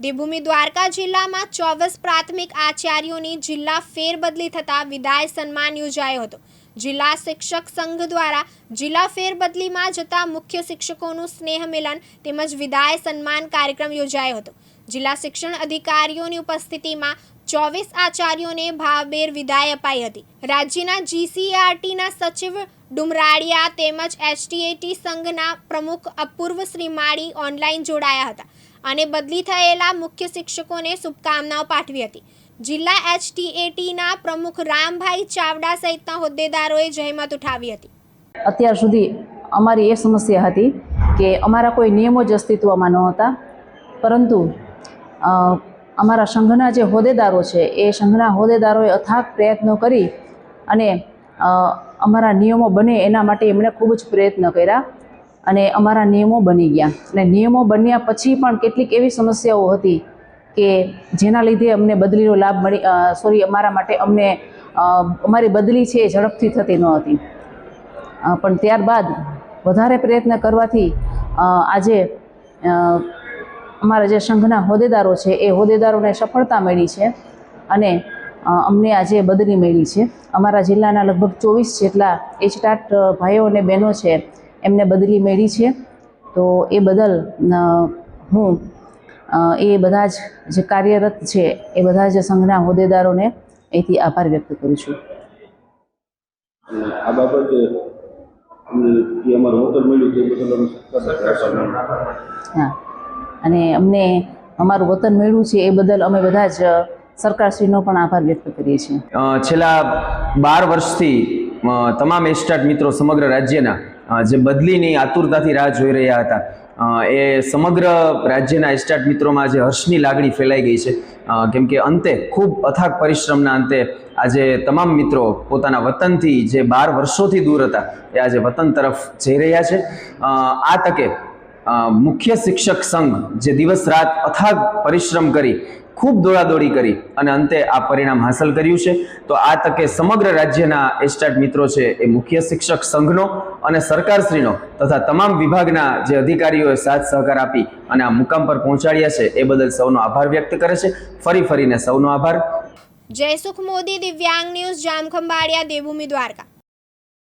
દેવભૂમિ દ્વારકા જિલ્લામાં ચોવીસ પ્રાથમિક આચાર્યોની જિલ્લા ફેરબદલી થતાં વિદાય સન્માન યોજાયો હતો. જિલ્લા શિક્ષક સંઘ દ્વારા જિલ્લા ફેરબદલીમાં જતા મુખ્ય શિક્ષકોનું સ્નેહ મિલન તેમજ વિદાય સન્માન કાર્યક્રમ યોજાયો હતો. જિલ્લા શિક્ષણ અધિકારીઓની ઉપસ્થિતિમાં ચોવીસ આચાર્યોને ભાવભેર વિદાય અપાઈ હતી. રાજ્યના જીસીઆરટીના સચિવ ડુમરાડિયા તેમજ એચટીએટી સંઘના પ્રમુખ અપૂર્વ શ્રીમાળી ઓનલાઈન જોડાયા હતા. અને બદલી થયેલા મુખ્ય શિક્ષકોને શુભકામનાઓ પાઠવી હતી. જિલ્લા એચટીએટીના પ્રમુખ રામભાઈ ચાવડા સહિતના હોદ્દેદારોએ જહેમત ઉઠાવી હતી. અત્યાર સુધી અમારી એ સમસ્યા હતી કે અમારા કોઈ નિયમો જ અસ્તિત્વમાં નહોતા, પરંતુ અમારા સંઘના જે હોદ્દેદારો છે, એ સંઘના હોદ્દેદારોએ અથાગ પ્રયત્નો કરી અને અમારા નિયમો બને એના માટે એમણે ખૂબ જ પ્રયત્ન કર્યા. અને અમારા નિયમો બની ગયા. અને નિયમો બન્યા પછી પણ કેટલીક એવી સમસ્યાઓ હતી કે જેના લીધે અમને બદલીનો લાભ મળી સોરી અમારા માટે અમને અમારી બદલી છે એ ઝડપથી થતી ન હતી. પણ ત્યારબાદ વધારે પ્રયત્ન કરવાથી આજે અમારા જે સંઘના હોદ્દેદારો છે એ હોદ્દેદારોને સફળતા મળી છે અને અમને આજે બદલી મળી છે. અમારા જિલ્લાના લગભગ ચોવીસ જેટલા એચટાટ ભાઈઓ અને બહેનો છે એમને બદલી મેળી છે. તો એ બદલ હું એ બધા જ જે કાર્યરત છે એ બધા જ સંઘના હોદ્દેદારોને એથી આભાર વ્યક્ત કરું છું. આ બાબતે હા. અને અમને અમારું વતન મેળવ્યું છે એ બદલ અમે બધા જ સરકારશ્રીનો પણ આભાર વ્યક્ત કરીએ છીએ. છેલ્લા બાર વર્ષથી તમામ એસ્ટાટ મિત્રો સમગ્ર રાજ્યના જે બદલીની આતુરતાથી રાહ જોઈ રહ્યા હતા એ સમગ્ર રાજ્યના એસ્ટાટ મિત્રોમાં જે હર્ષની લાગણી ફેલાઈ ગઈ છે. કેમ કે અંતે ખૂબ અથાગ પરિશ્રમના અંતે આજે તમામ મિત્રો પોતાના વતનથી જે બાર વર્ષોથી દૂર હતા, એ આજે વતન તરફ જઈ રહ્યા છે. આ તકે મુખ્ય શિક્ષક સંઘ જે દિવસ રાત અથાગ પરિશ્રમ કરી ખૂબ દોડાદોડી કરી અને અંતે આ પરિણામ હાંસલ કર્યું છે. તો આ તકે સમગ્ર રાજ્યના એસ્ટાટ મિત્રો છે એ મુખ્ય શિક્ષક સંઘનો અને સરકારશ્રીનો તથા તમામ વિભાગના જે અધિકારીઓએ સાથ સહકાર આપી અને આ મુકામ પર પહોંચાડ્યા છે એ બદલ સૌનો આભાર વ્યક્ત કરે છે. ફરી ફરીને સૌનો આભાર. જયસુખ મોદી, દિવ્યાંગ ન્યૂઝ, જામખંભાળિયા, દેવભૂમિ દ્વારકા.